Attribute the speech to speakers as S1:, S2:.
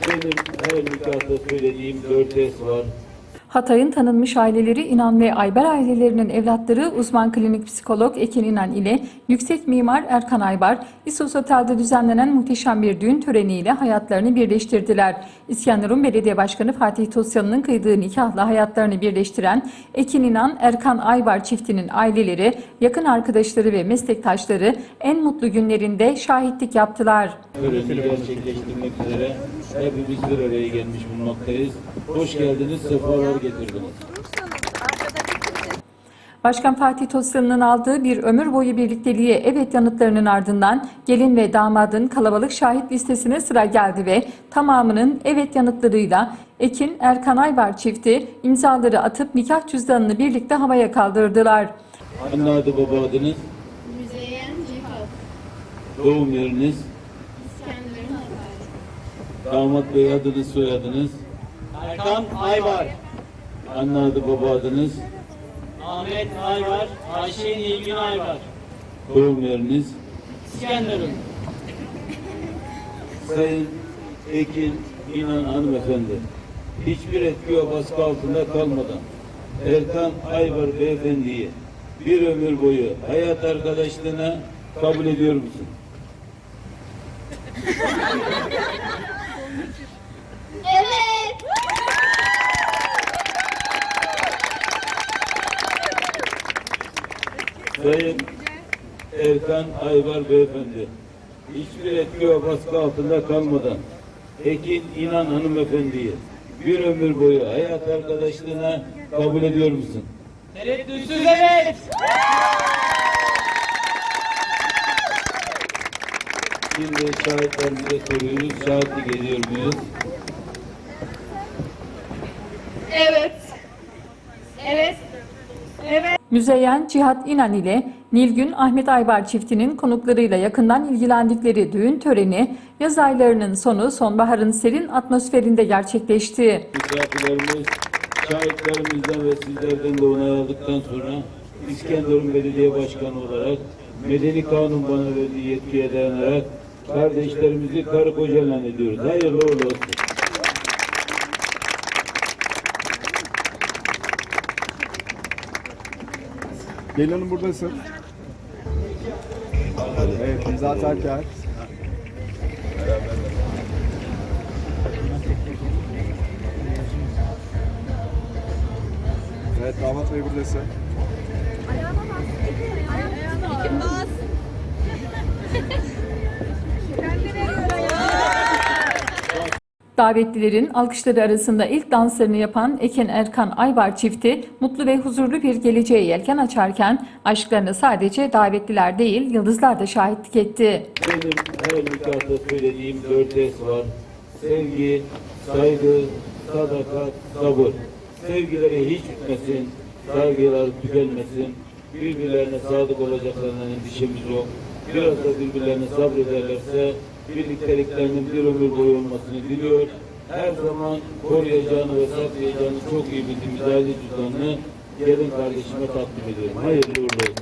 S1: Benim her nikahta söylediğim dört es var.
S2: Hatay'ın tanınmış aileleri İnan ve Aybar ailelerinin evlatları uzman klinik psikolog Ekin İnan ile yüksek mimar Erkan Aybar, İsos Otel'de düzenlenen muhteşem bir düğün töreniyle hayatlarını birleştirdiler. İskenderun Belediye Başkanı Fatih Tosyalı'nın kıydığı nikahla hayatlarını birleştiren Ekin İnan, Erkan Aybar çiftinin aileleri, yakın arkadaşları ve meslektaşları en mutlu günlerinde şahitlik yaptılar.
S1: Töreni gerçekleştirmek üzere hepimiz bir araya gelmiş bulunmaktayız. Hoş geldiniz, sefalar getirdiniz.
S2: Başkan Fatih Tosyalı'nın aldığı bir ömür boyu birlikteliğe evet yanıtlarının ardından gelin ve damadın kalabalık şahit listesine sıra geldi ve tamamının evet yanıtlarıyla Ekin Erkan Aybar çifti imzaları atıp nikah cüzdanını birlikte havaya kaldırdılar.
S1: Anne adı baba adınız,
S3: Müzeyyen Cihat,
S1: doğum yeriniz,
S3: İskenderun
S1: damat bey adınız, soyadınız,
S4: Erkan Ayvar,
S1: anne adı baba adınız,
S4: Ahmet Ayvar, Ayşe Nilgün Ayvar,
S1: doğum yeriniz,
S4: İskenderun,
S1: Sayın Ekin İnan hanımefendi, hiçbir etki ve baskı altında kalmadan. Erkan Ayvar beyefendiyi bir ömür boyu hayat arkadaşlığına kabul ediyor musun?
S3: Evet.
S1: Sayın Erkan Ayvar beyefendi, hiçbir etki ve baskı altında kalmadan Ekin İnan hanımefendiyi bir ömür boyu hayat arkadaşlığına kabul ediyor musun?
S4: tereddütsüz evet.
S1: Şimdi şahitlerimize soruyoruz, şahitlik ediyor muyuz?
S3: Evet. Evet. Evet.
S2: Müzeyyen Cihat İnan ile Nilgün Ahmet Aybar çiftinin konuklarıyla yakından ilgilendikleri düğün töreni yaz aylarının sonu sonbaharın serin atmosferinde gerçekleşti.
S1: Misafirlerimiz, şahitlerimizden ve sizlerden de onay aldıktan sonra İskenderun Belediye Başkanı olarak Medeni Kanun bana verdiği yetkiye dayanarak kardeşlerimizi karı koca ilan ediyoruz. Hayırlı uğurlu olsun.
S5: Gelin Hanım buradasın. Evet, imza atarken. Evet, damat bey buradasın.
S2: Davetlilerin alkışları arasında ilk danslarını yapan Eken Erkan Aybar çifti mutlu ve huzurlu bir geleceğe yelken açarken aşklarına sadece davetliler değil yıldızlar da şahitlik etti.
S1: Benim her nikahta söylediğim dört es var. Sevgi, saygı, sadakat, sabır. Sevgileri hiç bitmesin, saygılar tükenmesin. Birbirlerine sadık olacaklarından endişemiz yok biraz da birbirlerine sabrederlerse birlikteliklerinin bir ömür boyu olmasını diliyor. Her zaman koruyacağını ve saklayacağını çok iyi bildiğimiz aile cüzdanını gelin kardeşime takdim ediyorum. Hayırlı uğurlu olsun.